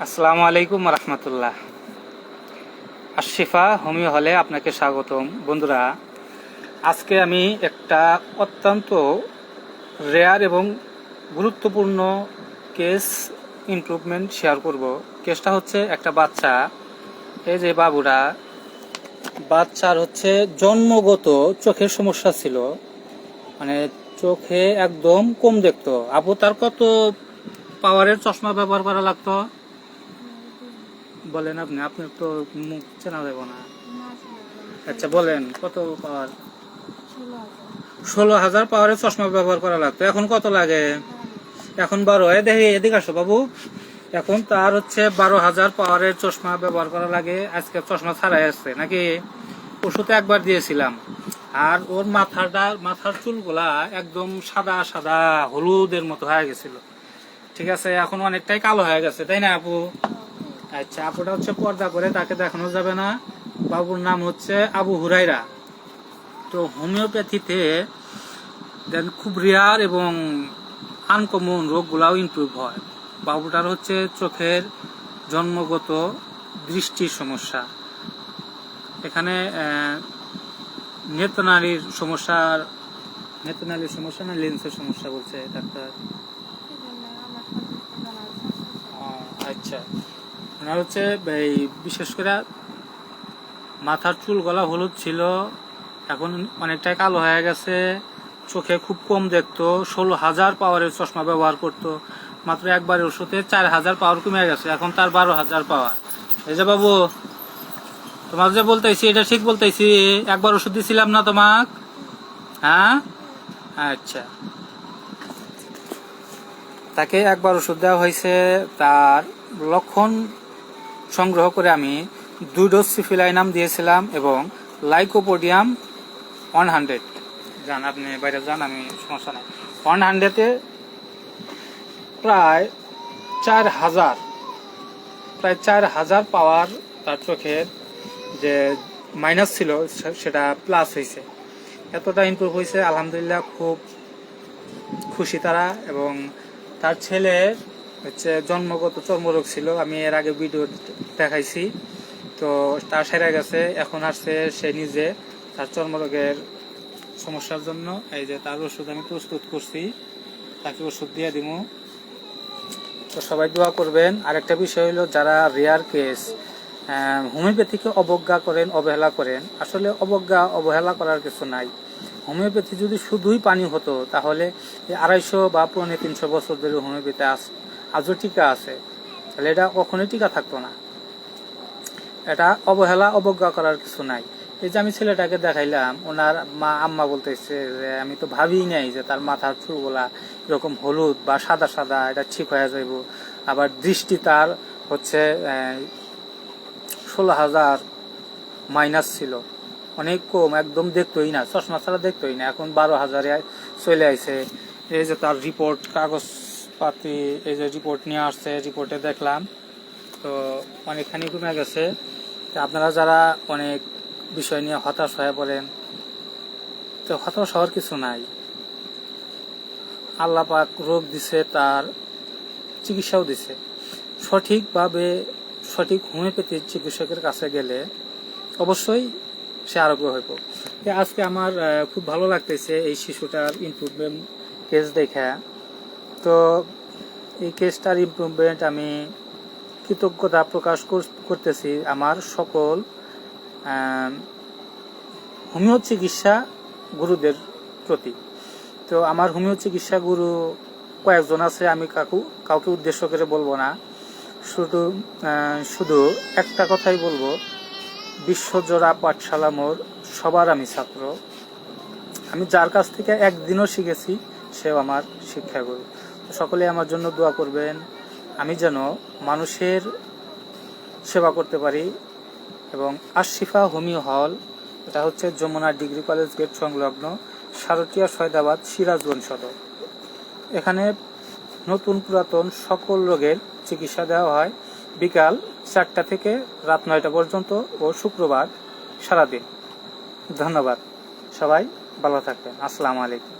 আসসালামু আলাইকুম রহমতুল্লাহ। আশিফা হোমিও হলে আপনাকে স্বাগতম। বন্ধুরা, আজকে আমি একটা অত্যন্ত রেয়ার এবং গুরুত্বপূর্ণ কেস ইমপ্রুভমেন্ট শেয়ার করব। কেসটা হচ্ছে একটা বাচ্চা। এই যে বাবুরা, বাচ্চার হচ্ছে জন্মগত চোখের সমস্যা ছিল। মানে চোখে একদম কম দেখতো। আপু, তার কত পাওয়ারের চশমা ব্যবহার করা লাগতো? বলেন আপনি আপনার তো মুখ চেনা যাব না। আচ্ছা বলেন কত পাওয়ার? ষোলো হাজার। পাওয়ারের চশমা ব্যবহার করা লাগতো। এখন কত লাগে? এখন বারো। এ দেখি এদিকে আসো বাবু। এখন তার হচ্ছে বারো হাজার পাওয়ারের চশমা ব্যবহার করা লাগে। আজকে চশমা ছাড়াই আসছে নাকি? ওষুধ একবার দিয়েছিলাম। আর ওর মাথাটা মাথার চুলগুলা একদম সাদা সাদা হলুদের মতো হয়ে গেছিল। ঠিক আছে এখন অনেকটাই কালো হয়ে গেছে তাই না আপু? আচ্ছা আপুটা হচ্ছে পর্দা করে তাকে দেখানো যাবে না। বাবুর নাম হচ্ছে আবু হুরাইরা তো হোমিওপ্যাথিতে দেন খুব রেয়ার এবং আনকমন রোগগুলাও ইমপ্রুভ হয়। বাবুটার হচ্ছে চোখের জন্মগত দৃষ্টির সমস্যা। এখানে আহ, নেত্রনালীর সমস্যার নেত্রনালীর সমস্যা না লেন্সের সমস্যা বলছে ডাক্তার? আচ্ছা। ওনার হচ্ছে এই বিশেষ করে মাথার চুল গলা হলুদ ছিল, এখন অনেকটাই কালো হয়ে গেছে, চোখে খুব কম দেখতো, ষোলো হাজার পাওয়ারের চশমা ব্যবহার করতো, মাত্র একবার ওষুধে চার হাজার পাওয়ার কমে গেছে, এখন তার বারো হাজার পাওয়ার এই যে বাবু, তোমার যে বলতেছি, এটা ঠিক বলতেছি, একবার ওষুধ দিছিলাম না তোমাক? হ্যাঁ? আচ্ছা। তাকে একবার ওষুধ দেওয়া হয়েছে, তার লক্ষণ সংগ্রহ করে আমি দুই ডোজ সিফিলাইনাম দিয়েছিলাম এবং লাইকোপোডিয়াম ওয়ান হান্ড্রেড। যান আপনি বাইরে যান, আমি সমস্যা নাই। ওয়ান হান্ড্রেডে প্রায় চার হাজার, প্রায় চার হাজার পাওয়ার তার চোখের যে মাইনাস ছিল, সেটা প্লাস হয়েছে। এতটা ইমপ্রুভ হয়েছে, আলহামদুলিল্লাহ, খুব খুশি তারা এবং তার ছেলে হচ্ছে জন্মগত চর্মরোগ ছিল, আমি এর আগে ভিডিও দেখাইছি। তো তার সেরে গেছে, এখন আসছে সে নিজে তার চর্মরোগের সমস্যার জন্য। এই যে তার ওষুধ আমি প্রস্তুত করছি, তাকে ওষুধ দিয়ে দিব। তো সবাই দোয়া করবেন। আরেকটা বিষয় হলো, যারা রেয়ার কেস হোমিওপ্যাথিকে অবজ্ঞা করেন, অবহেলা করেন, আসলে অবজ্ঞা, অবহেলা করার কিছু নাই। হোমিওপ্যাথি যদি শুধুই পানি হতো, তাহলে আড়াইশো বা পৌনে তিনশো বছর ধরে হোমিওপ্যাথি আজও টিকা আছে, তাহলে এটা কখনোই টিকা থাকতো না। এটা অবহেলা, অবজ্ঞা করার কিছু নাই। এই যে আমি ছেলেটাকে দেখাইলাম, ওনার মা, আম্মা বলতেছে যে, আমি তো ভাবি নাই যে তার মাথার চুলগুলা এরকম হলুদ বা সাদা সাদা, এটা ঠিক হয়ে যাইব। আবার দৃষ্টি তার হচ্ছে ষোলো হাজার মাইনাস ছিল। অনেক কম, একদম দেখতোই না, চশমা ছাড়া দেখতোই না। এখন বারো হাজারে চলে আইছে। এই যে তার রিপোর্ট, কাগজ পাতি এই যে রিপোর্ট নিয়ে আসছে রিপোর্টে দেখলাম। তো অনেকখানি কমে গেছে। তো আপনারা যারা অনেক বিষয় নিয়ে হতাশ হয়ে পড়েন, তো হতাশ হওয়ার কিছু নাই। আল্লাপাক রোগ দিছে, তার চিকিৎসাও দিছে। সঠিকভাবে সঠিক হোমিওপ্যাথির চিকিৎসকের কাছে গেলে অবশ্যই সে আরোগ্য হইব। আজকে আমার খুব ভালো লাগতেছে এই শিশুটার ইমপ্রুভমেন্ট কেস দেখা। তো এই কেসটার ইমপ্রুভমেন্ট আমি কৃতজ্ঞতা প্রকাশ কর- করতেছি আমার সকল হোমিও চিকিৎসা গুরুদের প্রতি। তো আমার হোমিও চিকিৎসা গুরু কয়েকজন আছে, আমি কাকু, কাউকে উদ্দেশ্য করে বলব না। শুধু শুধু একটা কথাই বলব, বিশ্বজোড়া পাঠশালা মোর সবার আমি ছাত্র। আমি যার কাছ থেকে একদিনও শিখেছি, সেও আমার শিক্ষাগুরু। সকলে আমার জন্য দোয়া করবেন। আমি যেন মানুষের সেবা করতে পারি এবং আশিফা হোমিও হল, এটা হচ্ছে যমুনা ডিগ্রি কলেজ গেট সংলগ্ন সারটিয়া সয়দাবাদ সিরাজগঞ্জ সদর। এখানে নতুন পুরাতন সকল রোগের চিকিৎসা দেওয়া হয় বিকাল চারটা থেকে রাত নয়টা পর্যন্ত ও শুক্রবার সারাদিন। ধন্যবাদ। সবাই ভালো থাকবেন। আসসালামু আলাইকুম।